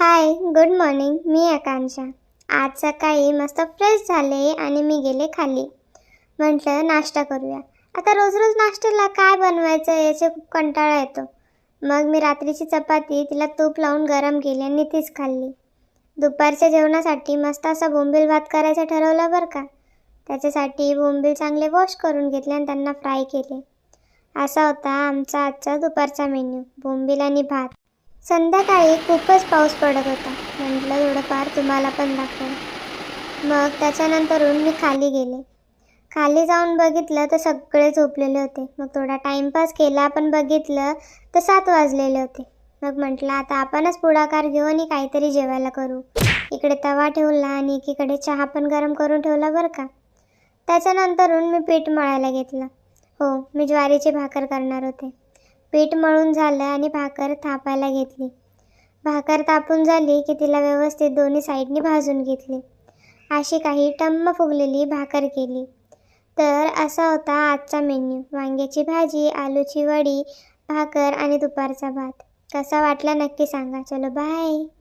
Hi good morning मी आकांक्षा. आज सकाळी मस्त फ्रेश झाले आणि मी गेले खाली. म्हटलं नाश्ता करूया. आता रोज रोज नाश्त्याला काय बनवायचं याचे खूप कंटाळा येतो. मग मी रात्रीची चपाती तिला तूप लावून गरम केली आणि तीच खाल्ली. दुपारच्या जेवणासाठी मस्त असा बोंबील भात करायचं ठरवलं बरं का? त्याच्यासाठी बोंबील चांगले वॉश करून घेतले आणि त्यांना फ्राय केले. असा होता आमचा आजचा दुपारचा मेन्यू बोंबील आणि भात. संध्याकाळी खूपच पाऊस पडत होता. म्हटलं थोडंफार तुम्हाला पण दाखव मग त्याच्यानंतरून मी खाली गेले. खाली जाऊन बघितलं तर सगळे झोपलेले होते. मग थोडा टाईमपास केला पण बघितलं तर सात वाजलेले होते. मग म्हटलं आता आपणच पुढाकार घेऊ आणि काहीतरी जेवायला करू. इकडे तवा ठेवला आणि एकीकडे चहा पण गरम करून ठेवला बरं का? त्याच्यानंतरून मी पीठ मळायला घेतलं. हो मी ज्वारीची भाकर करणार होते. पीठ मळून झालं आणि भाकर थापायला घेतली. भाकर तापून झाली की तिला व्यवस्थित दोन्ही साईडनी भाजून घेतली. अशी काही टम्म फुगलेली भाकर केली. तर असा होता आजचा मेन्यू. वांग्याची भाजी आलूची वडी भाकर आणि दुपारचा भात. कसा वाटला नक्की सांगा. चलो बाय.